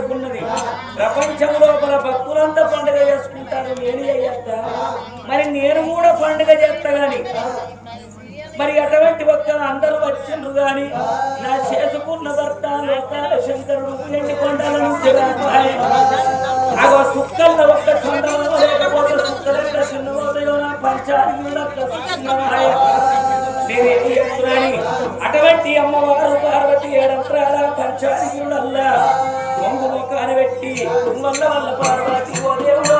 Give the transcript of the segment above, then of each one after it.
అనుకున్నది ప్రపంచం లోపల భక్తులంతా పండుగ చేసుకుంటారు. నేను చేస్తా మరి నేను కూడా పండుగ చేస్తా గాని మరి అటువంటి భక్తులు అందరూ వచ్చిండ్రు గాని నా చేసుకున్న భర్త శంకరుడు ఎండి కొండల అగో సుక్కల ఒక్క లేకపోతే సుక్కలెక్క నా అటువంటి అమ్మవారు పార్వతి ఏడంత్రాల పంచాయతీలల్లా కనిపెట్టి వాళ్ళ పెట్టి వల్ల వల్ల పార్వతి ఓ దేవుడో.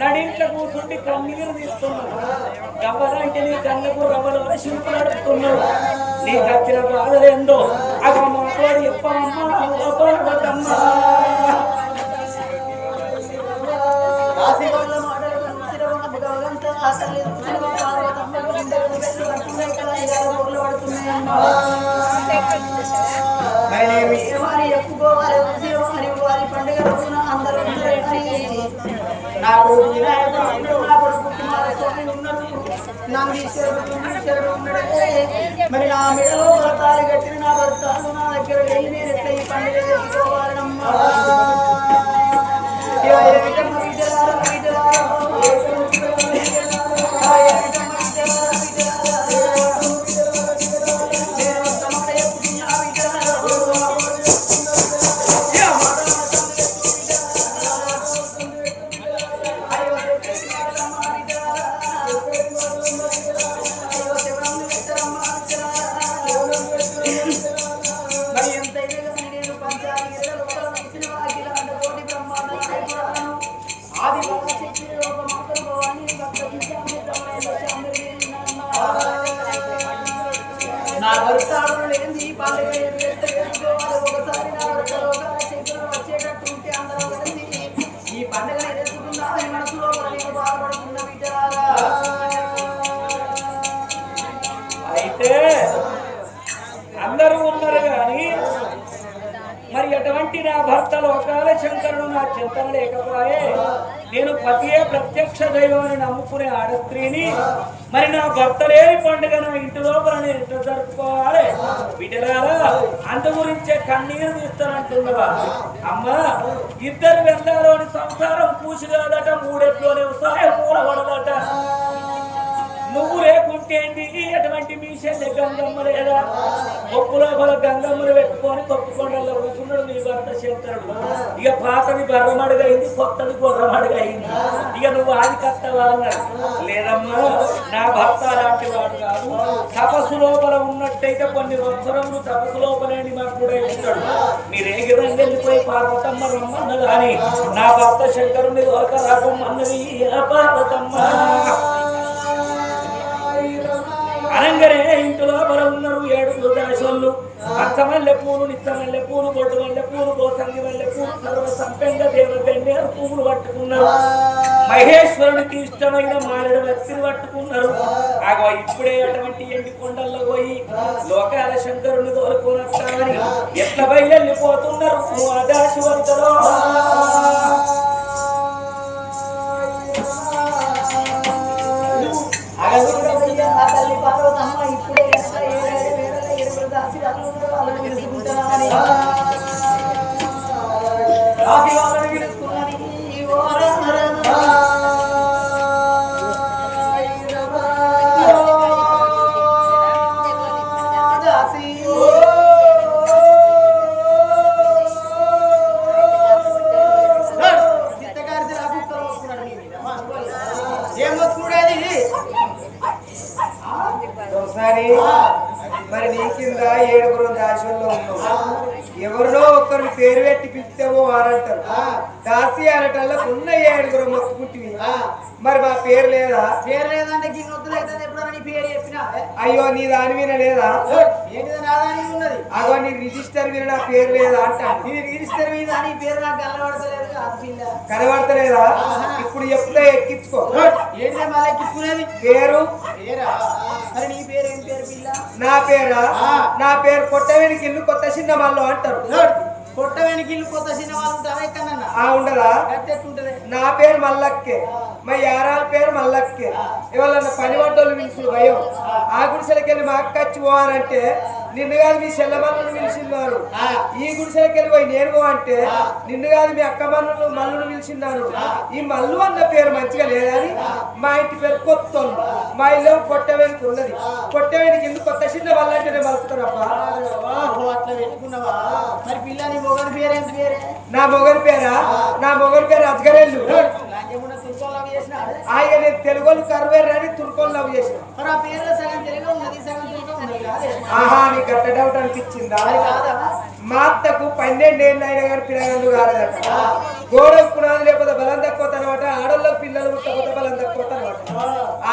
నడింట్ల కూర్చుండి కన్నీరు తీస్తున్నాడు గవ్వలంటే నీ కళ్ళకు రవ్వలో శిల్పులు నడుపుతున్నాడు నీకు వచ్చిన బాధలేందో అవి వారి పండుగ నాకు నా కొడుకు మరి నా మీద కట్టిన నా భర్త అందరూ ఉన్నారు కానీ మరి అటువంటి నా భర్త లోకాల శంకరుడు నా చింతన లేకపోయే నేను పతియే ప్రత్యక్ష దైవాన్ని నమ్ముకునే ఆడస్త్రీని మరి నా భర్త లేని పండుగ నా ఇంటి లోపల నేను ఎట్లా జరుపుకోవాలి? బిడ్డలారా అందు గురించే కన్నీరు తీస్తానంటున్నవా? అమ్మా ఇద్దరు వెళ్ళాలని సంసారం పూసి కాదట మూడెట్లోనే వ్యవసాయం పూలబడదట నువ్వు లేకుంటే అటువంటి మీ చెల్లె గంగమ్మ లేదా ఒప్పు లోపల గంగమ్మను పెట్టుకొని కొట్టుకొండల్లో కూర్చున్నాడు నీ భర్త శంకరుడు. ఇక పాతది బర్రమడుగైంది కొత్తది గుర్రమడుగైంది ఇక నువ్వు ఆది కత్తవా అన్నాడు లేదమ్మా నా భర్త అలాంటి వాడు కాదు. తపస్సు లోపల ఉన్నట్టయితే కొన్ని సంవత్సరములు తపస్సు లోపలేని మాకు కూడా ఉంటాడు. మీరు ఏ విధంగా వెళ్ళిపోయి పార్వతమ్మ రమ్మన్న కానీ నా భర్త శంకరుని దొరక రాకమ్మన్నది అన్నది పార్వతమ్మ? అనంగనే ఇంటిలో బల ఉన్నారు ఏడుగురు దాసోళ్ళు అచ్చమల్లె పూలు నిత్తమల్లె పూలు బొట్టు మల్లె పూలు గోసంగి మల్లె పూలు సర్వ సంపెంగ దేవగన్నేరు పూలు పట్టుకున్నారు. మహేశ్వరుడికి ఇష్టమైన మారడు వ్యక్తిని పట్టుకున్నారు. ఆగో ఇప్పుడే అటువంటి ఎండి కొండల్లో పోయి లోకాల శంకరుని తోలుకోనొస్తామని ఎట్ల బయలుపోతున్నారు ఆ దాసి వంతలో ఒకసారి మరి నీ కింద ఏడుగురు దాశల్లో ఉన్నావు ఎవరిలో ఒకరిని పేరు పెట్టి పిలిస్తేవో వారంటారు. దాసి అనటంలో ఉన్న ఏడుగురం మొత్తుకుంటుంది మరి మా పేరు లేదా? పేరు లేదంటే గిన్నె వద్దులు అయితే ఎప్పుడన్నా నీ పేరు చెప్పినా? అయ్యో నీ దాని మీద లేదా? ఏంటిది నాదాని ఉన్నది? అగో నీ రిజిస్టర్ మీద నా పేరు లేదా అంటాను నీ రిజిస్టర్ మీద నీ పేరు నాకు పిల్ల కనబడతలేదా? ఇప్పుడు చెప్తే ఎక్కించుకో. ఏంటిదే మళ్ళీ ఎక్కించుకునేది? పేరు? పేరా? మరి నీ పేరు ఏం పేరు పిల్ల నా పేరా. నా పేరు కొట్టవేనికి ఇల్లు కొత్త చిన్న మల్లో అంటారు. పొట్ట వెనక ఇల్లు కొత్త సినిమా వాళ్ళు ఉంటారా ఎక్కడన్నా? ఆ ఉండదా నా పేరు మల్లక్కే. మా యారాల పేరు మల్లక్కే. ఇవాళ పని వంటలు పిలిచి భయం. ఆ గుడిసెలకి వెళ్ళి మా అక్క వచ్చి పోవాలంటే నిన్ను కాదు మీ చెల్లమల్లును పిలిచిన్నారు. ఈ గుడిసెలకి పోయి నేను అంటే నిన్ను కాదు మీ అక్క మల్లును మల్లును పిలిచిన్నారు. ఈ మల్లు అన్న పేరు మంచిగా లేదని మా ఇంటి పేరు కొత్తోళ్ళు మా ఇల్లు కొట్టవేనికి ఉన్నది. కొట్టవేనికి ఎందుకు కొత్త చిన్న మలుపుతారబ్బా? ఓహో, అట్లా పెట్టుకున్నావా? మరి పిల్ల నీ మొగని పేరు పేరే? నా మొగలి పేరా? నా మొగలి పేరు అజ్గరేళ్ళు ఆయన నేను తెలుగులు కరువేరని తుర్కోలు లవ్ చేసిన మరి ఆ పేరులో సగం తెలుగు ఉన్నది సగం తెలుగు ఉన్నది కాదే ఆహా నీకు గట్ట డౌట్ అనిపించిందా? మా అత్తకు పన్నెండేళ్ళు అయినా కానీ పిల్లగాళ్ళు కాలేదట. గోడకు పునాది లేకపోతే బలం తక్కువ అనమాట ఆడోళ్ళకు పిల్లలు పుట్టకపోతే బలం తక్కువ అనమాట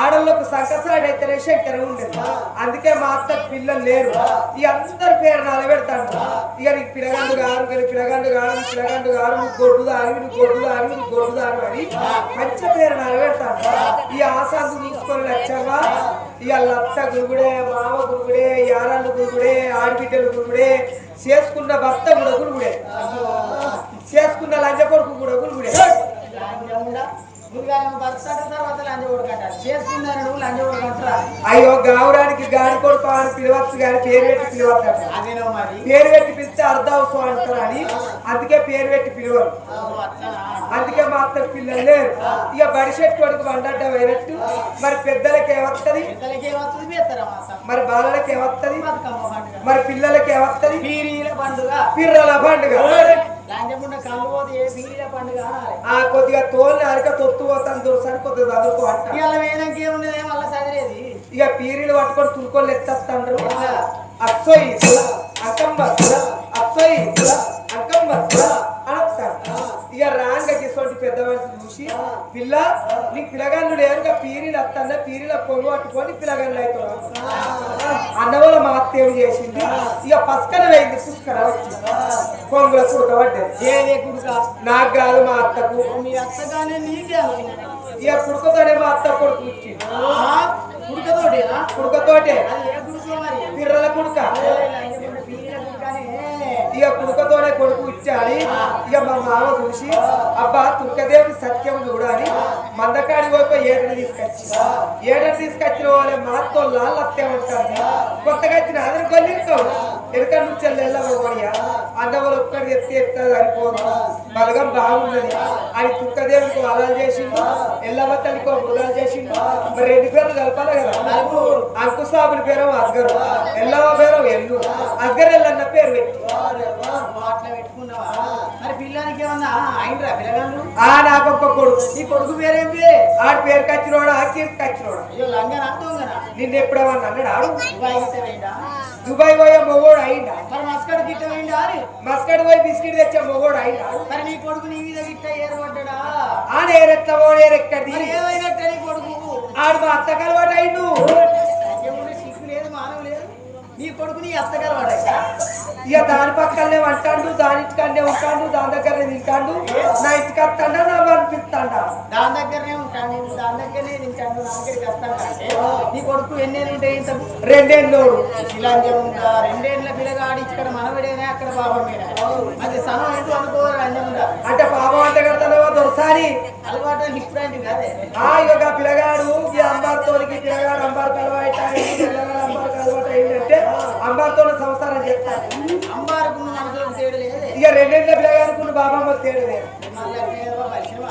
ఆడోళ్ళకు సంకసాడు అయితేనే శంకరం ఉండేది. అందుకే మా అత్తకు పిల్లలు లేరు. ఈ అందరి పేరు నిలబెడతాడు ఇక నీకు గారు కానీ గారు నీకు గారు నువ్వు గొడ్డు దాని నువ్వు గొడ్డు నువ్వు గొడ్డు అని మంచి పేరు నిలబెడతాడు ఈ ఆశాంతి చూసుకొని వచ్చావా ఇక లత్త గురుగుడే మామ గురుగుడే యారాళ్ళు గురుగుడే ఆడబిడ్డలు గురుగుడే చేసుకున్న భర్త కూడా గురుగుడే. చేసుకున్న లంజ కొడుకు కూడా గురుగుడే లంజముండా ముందుగా భర్త తర్వాత లంజ కొడుకంట చేసుకున్నారు నువ్వు లంజ కొడుకంటారా అయ్యో గావురానికి గాడి కొడుకు అని పిలవచ్చు కానీ పేరు పెట్టి మరి? పేరు పెట్టి పిలిస్తే అర్ధవసం అంటారు అని అందుకే పేరు పెట్టి పిలవరు? అందుకే మా అత్త పిల్లలు లేరు. ఇక బడిసెట్టు కొడుకు వండడ్డ అయినట్టు మరి పెద్దలకి మాసం మరి బాలలకి పండుగ. మరి పిల్లలకి పండుగ. పిర్రల పండుగ. ఆ కొద్దిగా తోలు అరక తొత్తు పోతాను దొరసారి కొద్దిగా చదువుకో అంట. ఇక పీరీలు పట్టుకొని తులుకొని ఎత్తేస్తాండ్రు అస్సోయి అంకంబ అస్సోయి అంకంబ అనొస్తాడు ఇక రాంగకి ఇటువంటి పెద్ద మనిషి చూసి పిల్ల నీకు పిల్లగాళ్ళు లేరుగా పీరీలు వస్తుందా పీరీల పొంగు పట్టుకొని పిల్లగాళ్ళు అవుతాడు అన్నవల్ల మా అత్త ఏం చేసింది? ఇక పసుకన వేయింది పుష్కర వచ్చి కొంగుల ఏదే కుడుక నాకు కాదు మా అత్తకు. మీ అత్తగానే నీకే ఇక కుడుకతోనే మా అత్త కొడుకు ఇచ్చింది కుడుకతోటేనా? కుడుకతోటే. అది ఏ కుడుకో మరి? పిర్రల కుడుక ఇక కుడుకతోనే కొడుకు ఇచ్చాడి. ఇక మా మామ చూసి అబ్బా తుర్కదేవుడి సత్యం చూడాలి. మందకాడి పోయి ఏడని తీసుకొచ్చి ఏడని తీసుకొచ్చిన వాళ్ళ మాతో లాల్లత్తేమంటారు కొత్తగా వచ్చిన అందరు కొల్లిస్తావు ఎనక నుంచి వెళ్ళవయ్యా అన్న వాళ్ళు ఒక్కడి ఎత్తి ఎత్తా సరిపోదు. బలగం బాగున్నది అని తుర్కదేవుడికి వలాలు చేసిండు. ఎల్లవత్తడికి మృగాలు చేసిండు. మరి రెండు పేర్లు కలపాలి కదా? అంకుసాబుని పేరు అస్గరు ఎల్లవ పేరు ఎల్లు. అస్గర్ ఎల్లన్న పేరు పెట్టి అట్లా పెట్టుకున్నావా? మరి పిల్లానికి ఏమన్నా అయినరా పిల్లగాళ్ళు? ఆ నాకొక్క కొడుకు. నీ కొడుకు పేరేం పేరే ఆడి పేరు కచ్చినోడా కీర్తి కచ్చినోడా? అయ్యో లంగనా? దొంగనా? నిన్ను ఎప్పుడేమన్నా అన్నాడు? ఆడు? దుబాయ్ పోయే మొగోడు అయిందా మరి మస్కడ్ గిట్ట అని మస్కడ్ పోయి బిస్కెట్ తెచ్చే మొగోడు అయిందా మరి నీ కొడుకు నీ మీద గిట్ట ఏర్పడ్డా ఆ నేరెట్ల ఓడేరెక్కడి మరి ఏమైనట్టే నీ కొడుకు? ఆడు మా అత్త కలవాడు అయిండు నీ కొడుకు నీ అత్తగారు వాడయ్యా ఇక దాని పక్కనే అంటాడు దాని ఇంటికన్నే ఉంటాడు దాని దగ్గరనే తింటాడు. నా ఇంటికి వస్తాడా నా అనిపిస్తాడా దాని దగ్గరనే ఉంటాను దాని దగ్గరనే తింటాను నా దగ్గరికి వస్తాను అంటే నీ కొడుకు ఎన్నేళ్ళు ఉంటాయి ఇంత రెండేళ్ళోడు ఇలాంటి ఉంటా. రెండేళ్ళ పిల్లగాడి ఇక్కడ మనవడేనే అక్కడ బాబమ్మేనా అది సనం ఏంటో అనుకోవాలి? అంటే పాపం అంటే కడతానవా దొరసారి అలవాటు డిఫరెంట్ కాదే. ఆ ఇక పిల్లగాడు ఈ అంబార్తోనికి పిల్లగాడు అంబార్ కలవాట పిల్లగాడుకున్న బాబమ్మ తేడలేదు మళ్ళీ ఏదో పరిశ్రమ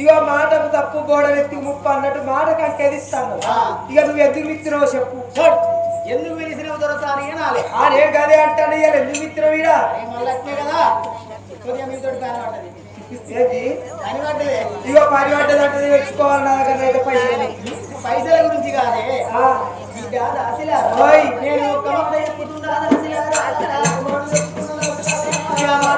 ఇక మాటకు తప్పు గోడ ఎత్తి ముప్పు అన్నట్టు మాటకు అంకెదిస్తాను ఇక నువ్వు ఎందుకు మిత్రవో చెప్పు. ఎందుకు పిలిచినవు దొరసారి అనాలి గదే అంటాను ఇక ఎందుకు మళ్ళీ అట్లే కదా. పని పడ్డది. పడ్డదే. ఇక పని పడ్డదంటే తెచ్చుకోవాలి నా దగ్గర అయితే పైసలు. లేవు. పైసల గురించి కాదే. నేను కమపడే పుట్టుదా